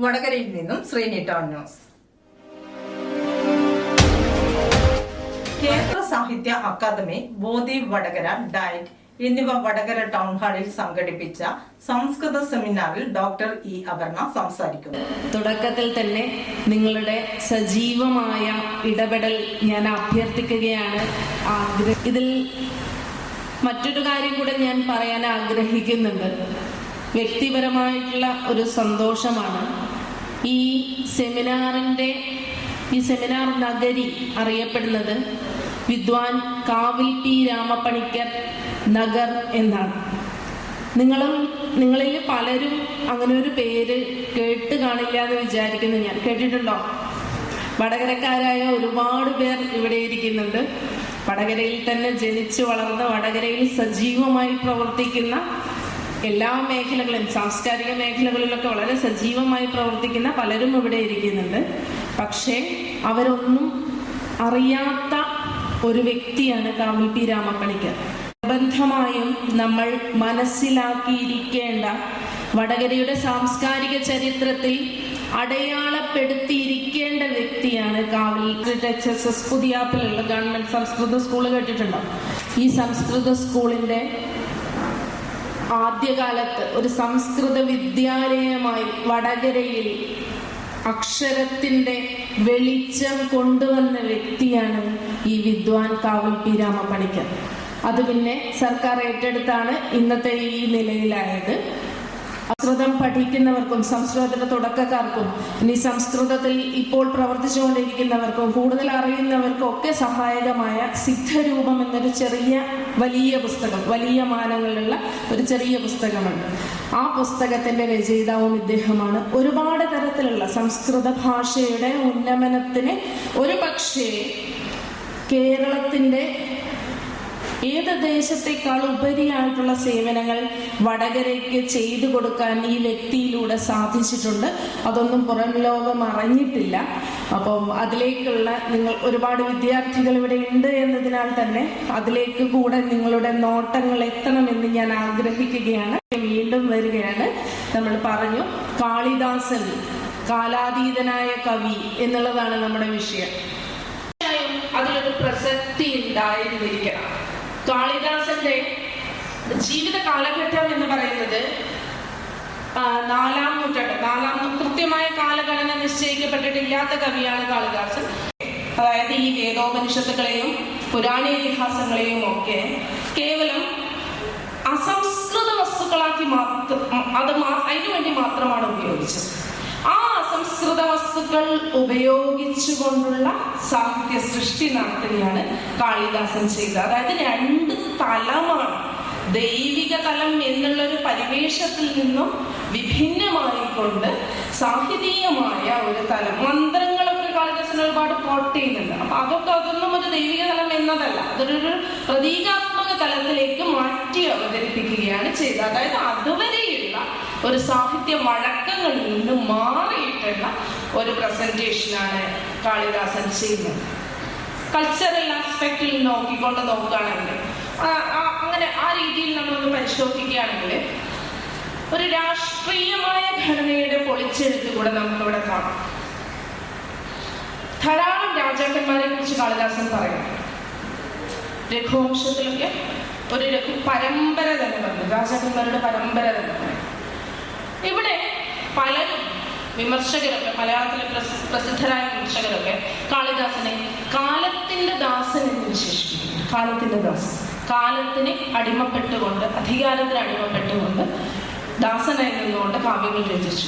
വടകരയിൽ നിന്നും Sreeni town news. Kerala സാഹിത്യ അക്കാദമി ബോധി വടകര ഡയറ്റ് എന്നിവ വടകര ടൗൺ ഹാളിൽ സംഘടിപ്പിച്ച സംസ്കൃത സെമിനാറിൽ ഡോക്ടർ ഇ അപർണ സംസാരിക്കുന്നു. തുടക്കത്തിൽ തന്നെ നിങ്ങളുടെ സജീവമായ ഇടപെടൽ ഞാൻ അഭ്യർത്ഥിക്കുകയാണ്. ഇതിൽ മറ്റൊരു കാര്യം കൂടെ ഞാൻ പറയാൻ ആഗ്രഹിക്കുന്നുണ്ട്. വ്യക്തിപരമായിട്ടുള്ള ഒരു സന്തോഷമാണ്. ഈ സെമിനാറിന്റെ ഈ സെമിനാർ നഗരി അറിയപ്പെടുന്നത് വിദ്വാൻ കാവിൽ ടി രാമപ്പണിക്കർ നഗർ എന്നാണ്. നിങ്ങളും നിങ്ങളിൽ പലരും അങ്ങനെ ഒരു പേര് കേട്ട് കാണില്ല എന്ന് വിചാരിക്കുന്നു ഞാൻ. കേട്ടിട്ടുണ്ടോ? വടകരക്കാരായ ഒരുപാട് പേർ ഇവിടെ ഇരിക്കുന്നുണ്ട്. വടകരയിൽ തന്നെ ജനിച്ചു വളർന്ന വടകരയിൽ സജീവമായി പ്രവർത്തിക്കുന്ന എല്ലാ മേഖലകളും സാംസ്കാരിക മേഖലകളിലൊക്കെ വളരെ സജീവമായി പ്രവർത്തിക്കുന്ന പലരും ഇവിടെ ഇരിക്കുന്നുണ്ട്. പക്ഷേ അവരൊന്നും അറിയാത്ത ഒരു വ്യക്തിയാണ് കാമിൽ പി രാമപ്പണിക്കർ. നിർബന്ധമായും നമ്മൾ മനസ്സിലാക്കിയിരിക്കേണ്ട വടകരയുടെ സാംസ്കാരിക ചരിത്രത്തിൽ അടയാളപ്പെടുത്തിയിരിക്കേണ്ട വ്യക്തിയാണ് കാവിൽ എച്ച് എസ് എസ് പുതിയാപ്പിലുള്ള ഗവൺമെന്റ് സംസ്കൃത സ്കൂൾ കേട്ടിട്ടുണ്ടോ? ഈ സംസ്കൃത സ്കൂളിന്റെ ആദ്യകാലത്ത് ഒരു സംസ്കൃത വിദ്യാലയമായി വടകരയിൽ അക്ഷരത്തിന്റെ വെളിച്ചം കൊണ്ടുവന്ന വ്യക്തിയാണ് ഈ വിദ്വാൻ കാവൽ പി രാമപണിക്കർ അത് പിന്നെ സർക്കാർ ഏറ്റെടുത്താണ് ഇന്നത്തെ ഈ നിലയിലായത്. സംസ്കൃതം പഠിക്കുന്നവർക്കും സംസ്കൃതത്തിന്റെ തുടക്കക്കാർക്കും ഇനി സംസ്കൃതത്തിൽ ഇപ്പോൾ പ്രവർത്തിച്ചുകൊണ്ടിരിക്കുന്നവർക്കും കൂടുതൽ അറിയുന്നവർക്കും ഒക്കെ സഹായകമായ സിദ്ധരൂപം എന്നൊരു ചെറിയ വലിയ പുസ്തകം വലിയ മാനങ്ങളിലുള്ള ഒരു ചെറിയ പുസ്തകമുണ്ട്. ആ പുസ്തകത്തിന്റെ രചയിതാവും ഇദ്ദേഹമാണ്. ഒരുപാട് തരത്തിലുള്ള സംസ്കൃത ഭാഷയുടെ ഉന്നമനത്തിന് ഒരു പക്ഷേ ഏത് ദേശത്തെക്കാൾ ഉപരിയായിട്ടുള്ള സേവനങ്ങൾ വടകരയ്ക്ക് ചെയ്തു കൊടുക്കാൻ ഈ വ്യക്തിയിലൂടെ സാധിച്ചിട്ടുണ്ട്. അതൊന്നും പുറം ലോകം അറിഞ്ഞിട്ടില്ല. അപ്പം അതിലേക്കുള്ള നിങ്ങൾ ഒരുപാട് വിദ്യാർത്ഥികൾ ഇവിടെ ഉണ്ട് എന്നതിനാൽ തന്നെ അതിലേക്ക് കൂടെ നിങ്ങളുടെ നോട്ടങ്ങൾ എത്തണമെന്ന് ഞാൻ ആഗ്രഹിക്കുകയാണ്. വീണ്ടും വരികയാണ്. നമ്മൾ പറഞ്ഞു കാളിദാസൻ കാലാതീതനായ കവി എന്നുള്ളതാണ് നമ്മുടെ വിഷയം. അതിലൊരു പ്രസക്തി ഉണ്ടായിരുന്നിരിക്കണം കാളിദാസന്റെ ജീവിത കാലഘട്ടം എന്ന് പറയുന്നത് നാലാം നൂറ്റാണ്ട്. നാലാം കൃത്യമായ കാലഘടന നിശ്ചയിക്കപ്പെട്ടിട്ടില്ലാത്ത കവിയാണ് കാളിദാസൻ. അതായത് ഈ വേദോപനിഷത്തുകളെയും പുരാണ ഇതിഹാസങ്ങളെയും ഒക്കെ കേവലം അസംസ്കൃത വസ്തുക്കളാക്കി മാത്രം അത് അതിനു അതിനുവേണ്ടി മാത്രമാണ് ഉപയോഗിച്ചത്. ആ അസംസ്കൃത വസ്തുക്കൾ ഉപയോഗിച്ചുകൊണ്ടുള്ള സാഹിത്യ സൃഷ്ടി നടത്തുകയാണ് കാളിദാസൻ ചെയ്തത്. അതായത് രണ്ട് തലമാണ്. ദൈവിക തലം എന്നുള്ള ഒരു പരിവേഷത്തിൽ നിന്നും വിഭിന്നമായിക്കൊണ്ട് സാഹിതീയമായ ഒരു തലം. മന്ത്രങ്ങളൊക്കെ കാളിദാസൻ ഒരുപാട് കോട്ട് ചെയ്യുന്നുണ്ട്. അപ്പൊ അതൊക്കെ അതൊന്നും ഒരു ദൈവിക തലം എന്നതല്ല. അതൊരു പ്രതീകാത്മക തലത്തിലേക്ക് മാറ്റി അവതരിപ്പിക്കുകയാണ് ചെയ്തത്. അതായത് അതുവരെയുള്ള ഒരു സാഹിത്യ വഴക്കങ്ങളിൽ നിന്ന് മാറിയിട്ടുള്ള ഒരു പ്രസന്റേഷനാണ് കാളിദാസൻ ചെയ്യുന്നത്. കൾച്ചറൽ ആസ്പെക്റ്റിൽ നോക്കിക്കൊണ്ട് നോക്കുകയാണെങ്കിൽ അങ്ങനെ ആ രീതിയിൽ നമ്മളൊന്ന് പരിശോധിക്കുകയാണെങ്കിൽ ഒരു രാഷ്ട്രീയമായ ഘടനയുടെ പൊളിച്ചെഴുത്ത് കൂടെ നമുക്കിവിടെ കാണാം. ധാരാളം രാജാക്കന്മാരെ കുറിച്ച് കാളിദാസൻ പറയുന്നു. രഘുവംശത്തിലൊക്കെ ഒരു രഘു പരമ്പര തന്നെ പറഞ്ഞു. രാജാക്കന്മാരുടെ പരമ്പര തന്നെ ഇവിടെ പലരും വിമർശകരൊക്കെ മലയാളത്തിലെ പ്രസ- പ്രസിദ്ധരായ വിമർശകരൊക്കെ കാളിദാസനെ കാലത്തിന്റെ ദാസൻ എന്ന് വിശേഷിപ്പിക്കുന്നു. കാലത്തിന്റെ ദാസൻ. കാലത്തിന് അടിമപ്പെട്ടുകൊണ്ട് അധികാരത്തിന് അടിമപ്പെട്ടുകൊണ്ട് ദാസനായി നിന്നുകൊണ്ട് കാവ്യങ്ങൾ രചിച്ചു.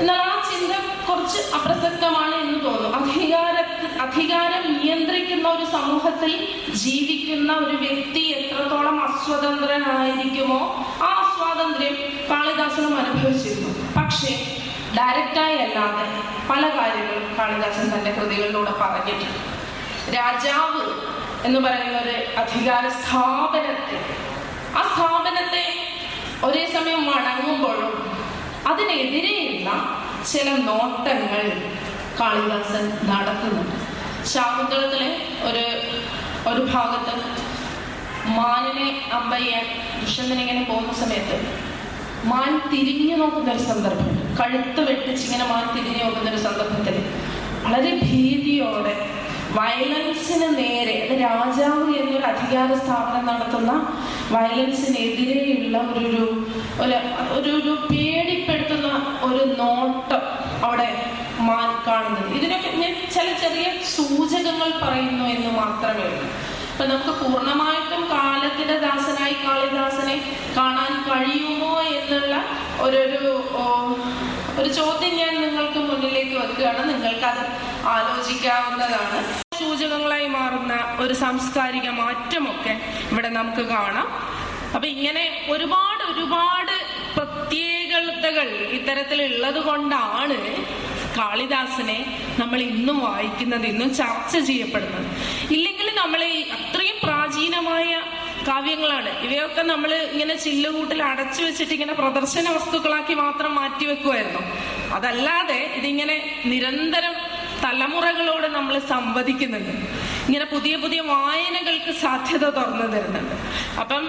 എന്നാൽ ആ ചിന്ത കുറച്ച് അപ്രസക്തമാണ് എന്ന് തോന്നുന്നു. അധികാര അധികാരം നിയന്ത്രിക്കുന്ന ഒരു സമൂഹത്തിൽ ജീവിക്കുന്ന ഒരു വ്യക്തി എത്രത്തോളം അസ്വതന്ത്രനായിരിക്കുമോ ആ സ്വാതന്ത്ര്യം കാളിദാസനും അനുഭവിച്ചിരുന്നു. പക്ഷേ ഡയറക്റ്റായി അല്ലാതെ പല കാര്യങ്ങളും കാളിദാസൻ തന്റെ കൃതികളിലൂടെ പറഞ്ഞിട്ടുണ്ട്. രാജാവ് എന്ന് പറയുന്ന ഒരു അധികാര സ്ഥാപനത്തെ ആ സ്ഥാപനത്തെ ഒരേ സമയം വണങ്ങുമ്പോഴും അതിനെതിരെയുള്ള ചില നോട്ടങ്ങൾ കാളിദാസൻ നടത്തുന്നുണ്ട്. ശാകുന്തളത്തിലെ ഒരു ഒരു ഭാഗത്ത് മാനിനെ അമ്പയ്യാൻ ദുഷ്യന്തൻ ഇങ്ങനെ പോകുന്ന സമയത്ത് മാൻ തിരിഞ്ഞു നോക്കുന്ന ഒരു സന്ദർഭമുണ്ട്. കഴുത്ത് വെട്ടിച്ചിങ്ങനെ മാറി തിരിഞ്ഞു നോക്കുന്ന ഒരു സന്ദർഭത്തിൽ വളരെ ഭീതിയോടെ വയലൻസിന് നേരെ അത് രാജാവ് എന്നൊരു അധികാര സ്ഥാപനം നടത്തുന്ന വയലൻസിനെതിരെയുള്ള ഒരു ഒരു ഒരു പേടിപ്പെടുത്തുന്ന ഒരു നോട്ടം അവിടെ മാൻ കാണുന്നത്. ഇതിനൊക്കെ ഞാൻ ചില ചെറിയ സൂചകങ്ങൾ പറയുന്നു എന്ന് മാത്രമേ ഉള്ളൂ. ഇപ്പൊ നമുക്ക് പൂർണമായിട്ടും കാലത്തിന്റെ ദാസനായി കാളിദാസനെ കാണാൻ കഴിയുമോ എന്നുള്ള ഒരു ഒരു ചോദ്യം ഞാൻ നിങ്ങൾക്ക് മുന്നിലേക്ക് വെക്കുകയാണ് നിങ്ങൾക്ക് അത് ആലോചിക്കാവുന്നതാണ്. സൂചകങ്ങളായി മാറുന്ന ഒരു സാംസ്കാരിക മാറ്റമൊക്കെ ഇവിടെ നമുക്ക് കാണാം. അപ്പൊ ഇങ്ങനെ ഒരുപാട് ഒരുപാട് പ്രത്യേകതകൾ ഇത്തരത്തിലുള്ളത് കൊണ്ടാണ് കാളിദാസനെ നമ്മൾ ഇന്നും വായിക്കുന്നത് ഇന്നും ചർച്ച ചെയ്യപ്പെടുന്നത്. ഇല്ലെങ്കിൽ നമ്മൾ ഈ അത്രയും പ്രാചീനമായ കാവ്യങ്ങളാണ്. ഇവയൊക്കെ നമ്മൾ ഇങ്ങനെ ചില്ലുകൂട്ടിൽ അടച്ചു വെച്ചിട്ട് ഇങ്ങനെ പ്രദർശന വസ്തുക്കളാക്കി മാത്രം മാറ്റി വെക്കുമായിരുന്നു അതല്ലാതെ ഇതിങ്ങനെ നിരന്തരം തലമുറകളോട് നമ്മൾ സംവദിക്കുന്നുണ്ട്. ഇങ്ങനെ പുതിയ പുതിയ വായനകൾക്ക് സാധ്യത തുറന്നു തരുന്നുണ്ട്. അപ്പം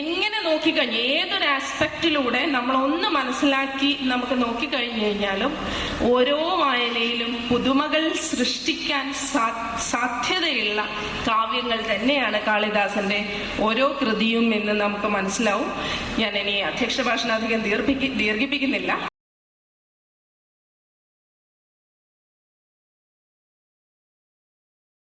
എങ്ങനെ നോക്കിക്കഴിഞ്ഞു ഏതൊരു ആസ്പെക്റ്റിലൂടെ നമ്മളൊന്ന് മനസ്സിലാക്കി നമുക്ക് നോക്കിക്കഴിഞ്ഞു കഴിഞ്ഞാലും ഓരോ വായനയിലും പുതുമകൾ സൃഷ്ടിക്കാൻ സാധ്യതയുള്ള കാവ്യങ്ങൾ തന്നെയാണ് കാളിദാസന്റെ ഓരോ കൃതിയും എന്ന് നമുക്ക് മനസ്സിലാവും. ഞാൻ ഇനി അധ്യക്ഷ ഭാഷണം അധികം ദീർഘിപ്പി ദീർഘിപ്പിക്കുന്നില്ല.